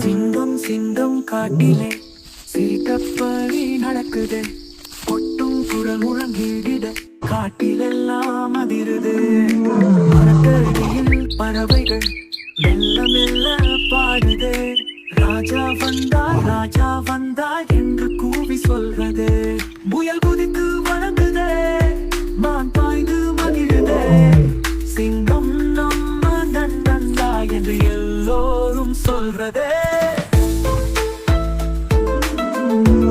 சிங்கம் சிங்கம் காட்டிலே சீட்டப்படி நடக்குது. கொட்டும் குரல் முழங்கிடிட காட்டிலெல்லாம் அதிருது. மரத்தடியில் பறவைகள் மெல்ல மெல்ல பாடுது. ராஜா வந்தார் ராஜா வந்தார் என்று கூவி சொல்றது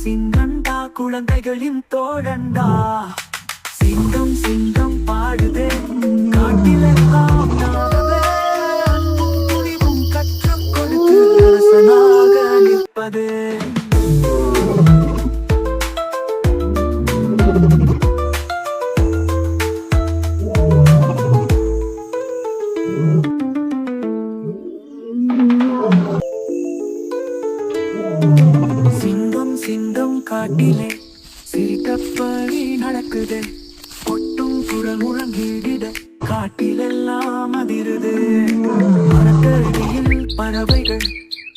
சிங்கண்டா குழந்தைகளின் தோழண்டா சிங்கம் சிங்கம் பாடுதே. காட்டிலெல்லாம் நாடவே கற்றுக் கொடுத்து அரசனாக நிற்பதே. சிங்கம் சிங்கம் காட்டிலே. சிரிக்கப்படி நடக்குது. கொட்டும் குரல் முழங்கிடிட. காட்டிலெல்லாம் அதிருது. மரக்கடியில் பறவைகள்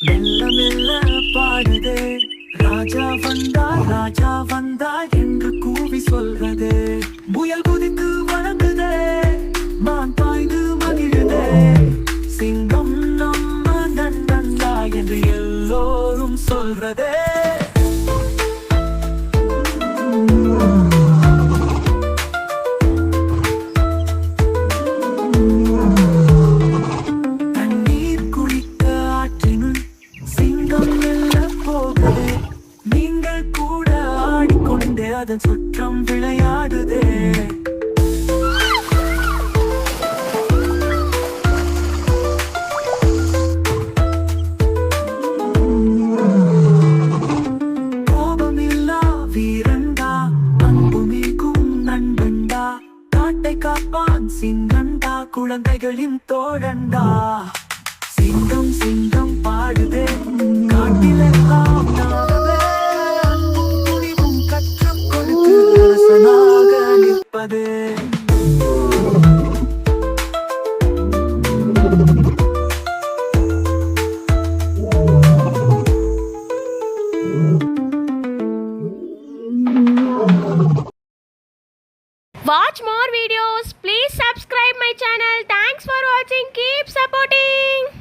மெல்ல மெல்ல பாடுது. ராஜா வந்தார் ராஜா வந்தார் என்று கூவி சொல்றது. புயல் ஆடிக்கொண்டே அதன் சுற்றம் விளையாடுதே காப்பான் சிங்கண்டா குழந்தைகளின் தோழண்டா சிங்கம் சிங்கம். పదే Watch more videos. Please subscribe my channel. Thanks for watching. Keep supporting.